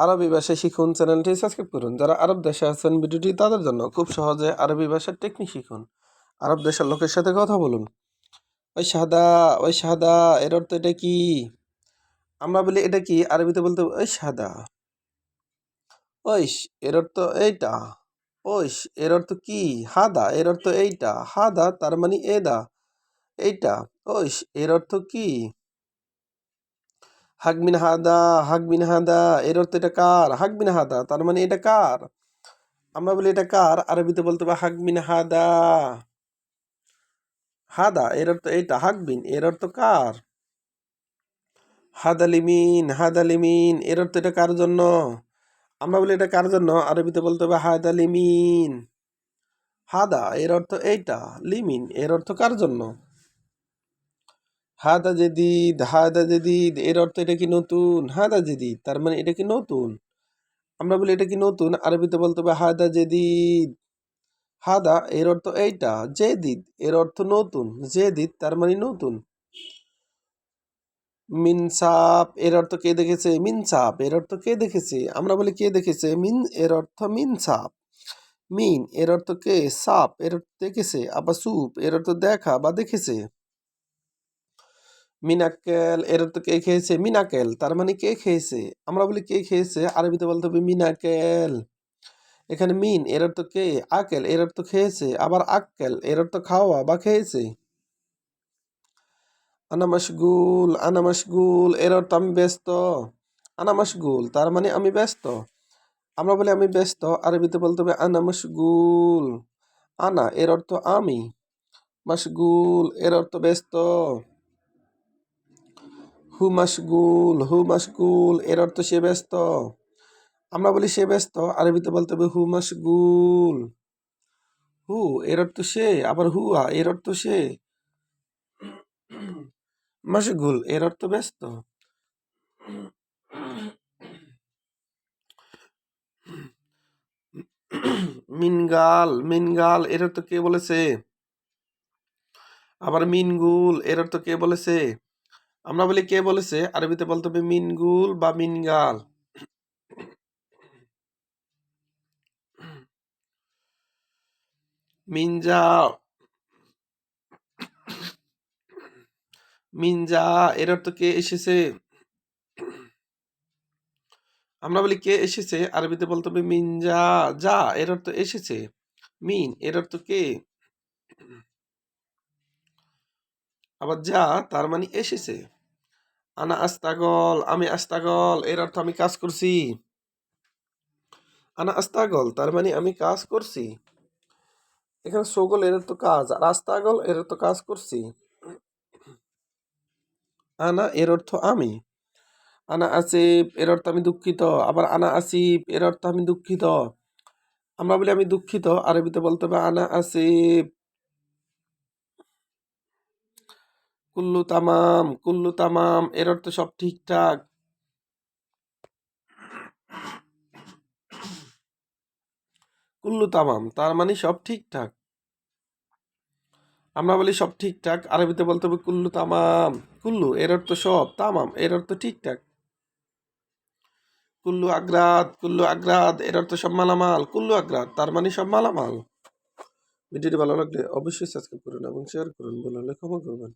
আরবি ভাষা শিখুন চ্যানেলটি সাবস্ক্রাইব করুন। যারা আরব দেশে আছেন, ভিডিওটি তাদের জন্য খুব সহজে আরবি ভাষার টেকনিক শিখুন। আরব দেশের লোকের সাথে কথা বলুন। ওই সাদা ওই সাদা এর অর্থ এটা কি? আমরা বলি, এটা কি? আরবিতে বলতে, ওই সাদা ওইস এর অর্থ এইটা। ওইস এর অর্থ কি? হাদা, এর অর্থ এইটা। হাদা, তার মানে এদা। এইটা। ওইস এর অর্থ কি? হাকবিন হাদা হাকবিন হাদা, এর অর্থ এটা কার? হাকবিন হাদা, তার মানে এটা কার? আমরা বলি এটা কার? আরবিতে বলতে হবে হাকবিন হাদা। হাদা, এর অর্থ এইটা হাকবিন এর অর্থ কার? হাদালিমিন হাদালিমিন এর অর্থ এটা কার জন্য? আমরা বলি এটা কার জন্য? আরবিতে বলতে হবে হাদালিমিন হাদা, এর অর্থ এইটা, লিমিন, এর অর্থ কার জন্য? হাদা জেদিদ হাদা জেদিদ, এর অর্থ এটা কি নতুন? হাদা জেদিদ, তার মানে এটা কি নতুন? আমরা বলি এটা কি নতুন? আরবিতে বলতে হবে হাদা জেদিদ। হাদা, এর অর্থ এইটা, জেদিদ, এর অর্থ নতুন। জেদিদ, তার মানে নতুন। মিনসাপ এর অর্থ কে দেখেছে? মিনসাপ এর অর্থ কে দেখেছে? আমরা বলি কে দেখেছে? মিন, এর অর্থ মিনসাপ মিন, এর অর্থ কে? সাপ, এর অর্থ দেখেছে? আবার সুপ, এর অর্থ দেখা বা দেখেছে। মিনাকেল এর তো কে খেয়েছে? মিনাকেল। তার মানে কে খেয়েছে? আমরা বলি কে খেয়েছে? আরবিতে বলতে হবে মিনাকেল। এখানে মিন, এর অর্থ কে? আকেল, এর অর্থ খেয়েছে। আবার আক্কেল, এর অর্থ খাওয়া বা খেয়েছে। আনা মশগুল আনা মশগুল, এর অর্থ আমি ব্যস্ত। আনা মশগুল, তার মানে আমি ব্যস্ত। আমরা বলি আমি ব্যস্ত, আরবিতে বলতে হবে আনা মশগুল। আনা, এর অর্থ আমি। মশগুল, এর অর্থ ব্যস্ত। হু মশগুল হু মশগুল, এর অর্থ সে ব্যস্ত। আমরা বলি সে ব্যস্ত আরবিতে বলতে হবে হু মশগুল। হু, এর অর্থ সে, আবার হুয়া, এর অর্থ সে। মশগুল, এর অর্থ ব্যস্ত। মিনগাল মিনগাল, এর অর্থ কে বলেছে? আবার মিনগুল, এর অর্থ কে বলেছে? আমরা বলি কে বলেছে? আরবিতে বলতে হবে মিনগুল বা মিনগাল। মিনজা মিনজা, এর অর্থ কে এসেছে? আমরা বলি কে এসেছে? আরবিতে বলতে হবে মিনজা, যা, এর অর্থ এসেছে। মিন, এর অর্থ কে? আবার যা, তার মানে এসেছে। আনা আস্তাগল, আমি আস্তাগল, এর অর্থ আমি কাজ করছি। আনা আস্তাগল, তার মানে আমি কাজ করছি। এখানে সগল, এর তো কাজ। আর আস্তাগল, এর তো কাজ করছি। আনা, এর অর্থ আমি। আনা আসিফ এর অর্থ আমি দুঃখিত। আবার আনা আসিফ এর অর্থ আমি দুঃখিত। আমরা বলি আমি দুঃখিত, আরবিতে বলতে হবে আনা আসিফ কুল্লু তামাম কুল্লু তামাম, এর অর্থ সব ঠিকঠাক। কুল্লু তামাম, তার মানে সব ঠিকঠাক। আমরা বলি সব ঠিকঠাক, আরবিতে বলতে হবে কুল্লু তামাম। কুল্লু, এর অর্থ সব, তামাম, এর অর্থ ঠিকঠাক। কুল্লু আগ্রাদ কুল্লু আগ্রাদ, এর অর্থ সব মালামাল, কুল্লু আগ্রাদ, তার মানে সব মালামাল। ভিডিওটি ভালো লাগলে অবশ্যই সাবস্ক্রাইব করুন এবং শেয়ার করুন। বলে ক্ষমা করবেন।